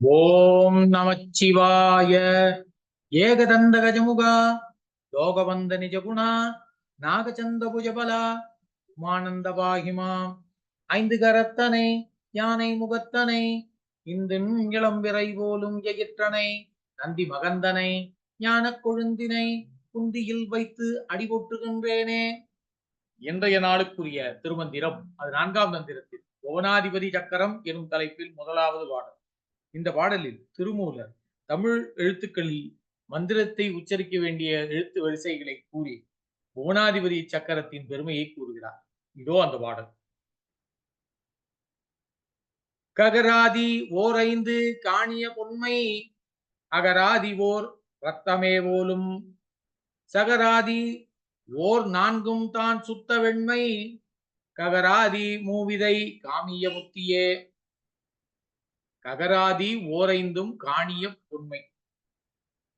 ஓம் நமச்சிவாய. ஏகதந்த கஜமுகா லோகவந்த நிஜகுணா நாகச்சந்த புஜபலா உமானந்த பாகிமாம் ஐந்து கரத்தனை யானை முகத்தனை இந்து இளம் போலும் எயிற்றனை நந்தி மகந்தனை ஞானக் கொழுந்தினை குந்தியில் வைத்து அடிபொட்டுகின்றேனே இன்றைய நாளுக்குரிய திருமந்திரம் அது நான்காம் தந்திரத்தில் புவனாதிபதி சக்கரம் எனும் தலைப்பில் முதலாவது பாடல். இந்த பாடலில் திருமூலர் தமிழ் எழுத்துக்களில் மந்திரத்தை உச்சரிக்க வேண்டிய எழுத்து வரிசைகளை கூறி புவனாதிபதி சக்கரத்தின் பெருமையை கூறுகிறார். இதோ அந்த பாடல். ககராதி ஓர் ஐந்து காணிய பொன்மை அகராதி ஓர் ரத்தமே போலும். சகராதி ஓர் நான்கும் தான் சுத்த வெண்மை ககராதி மூவிதை காமிய முத்தியே ககராதி ஓரைந்தும் காணிய பொன்மை.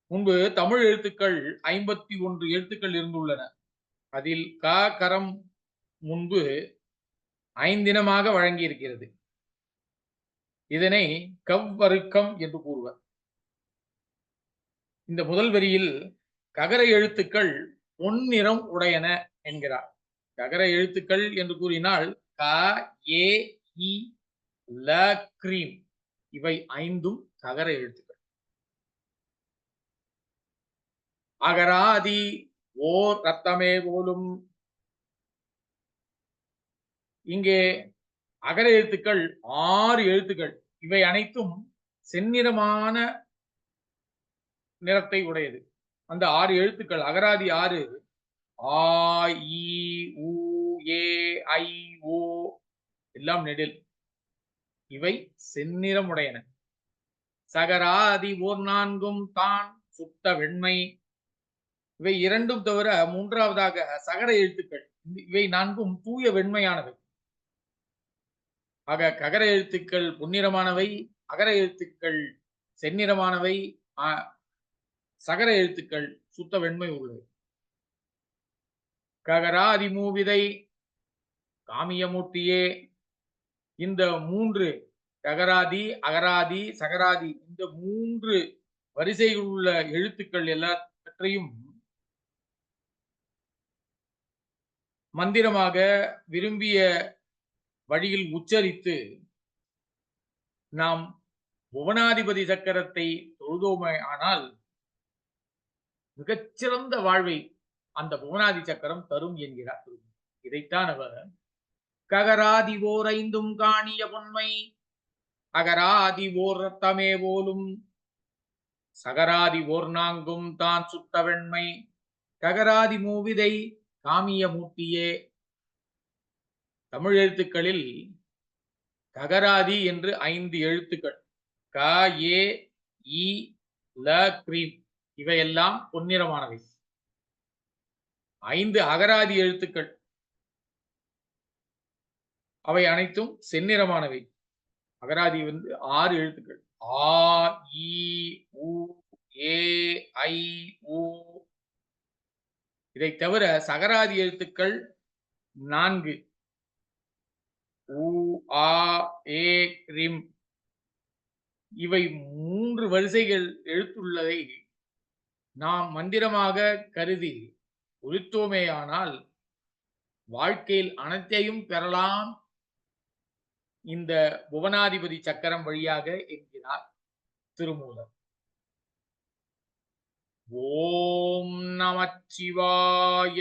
முன்பு தமிழ் எழுத்துக்கள் ஐம்பத்தி ஒன்று எழுத்துக்கள் இருந்துள்ளன. அதில் க கரம் முன்பு ஐந்தினமாக வழங்கியிருக்கிறது. இதனை கவ்வருக்கம் என்று கூறுவர். இந்த முதல் வரியில் ககர எழுத்துக்கள் பொன்னிறம் உடையன என்கிறார். ககர எழுத்துக்கள் என்று கூறினால் க ஏ இ ல கிரீம். இவை ஐந்தும் தகர எழுத்துக்கள். அகராதி ஓர் ரத்தமே போலும். இங்கே அகர எழுத்துக்கள் ஆறு எழுத்துக்கள். இவை அனைத்தும் செந்நிறமான நிறத்தை உடையது. அந்த ஆறு எழுத்துக்கள் அகராதி ஆறு ஆ இ உ ஏ ஐ ஓ எல்லாம் நெடில். இவை செந்நிறமுடையன. சகராதி ஓர் நான்கும் தான் சுத்த வெண்மை. இவை இரண்டும் தவிர மூன்றாவதாக சகர எழுத்துக்கள். இவை நான்கும் தூய வெண்மையானவை. ஆக ககர எழுத்துக்கள் பொன்னிறமானவை அகர எழுத்துக்கள் செந்நிறமானவை சகர எழுத்துக்கள் சுத்த வெண்மை உள்ளது ககராதி மூவிதை காமியமூர்த்தியே இந்த மூன்று தகராதி அகராதி சகராதி இந்த மூன்று வரிசைகள் உள்ள எழுத்துக்கள் எல்லாவற்றையும் மந்திரமாக விரும்பிய வழியில் உச்சரித்து நாம் புவனாதிபதி சக்கரத்தை தொழுதோமே ஆனால் மிகச்சிறந்த வாழ்வை அந்த புவனாதி சக்கரம் தரும் என்கிறார். இதைத்தான் அவர் ககராதி ஓர் ஐந்தும் காணிய பொன்மை. அகராதி ஓர் ரத்தமே போலும். சகராதி ஓர் நாங்கும் தான் சுத்த வெண்மை. ககராதி மூவிதை காமிய மூட்டியே தமிழ் எழுத்துக்களில் ககராதி என்று ஐந்து எழுத்துக்கள். க ஏ இ ல கிரீம். இவையெல்லாம் பொன்னிறமானவை. ஐந்து அகராதி எழுத்துக்கள். அவை அனைத்தும் செந்நிறமானவை. அகராதி வந்து ஆறு எழுத்துக்கள். ஆ இ உ ஏ ஐ உ. இதை தவிர சகராதி எழுத்துக்கள் நான்கு. உ ஆ ஏ ரிம். இவை மூன்று வரிசைகள் எழுத்துள்ளதை நாம் மந்திரமாக கருதி ஒழித்தோமேயானால் வாழ்க்கையில் அனைத்தையும் பெறலாம் இந்த புவனாதிபதி சக்கரம் வழியாக என்கிறார் திருமூலம் ஓம் நமச்சிவாய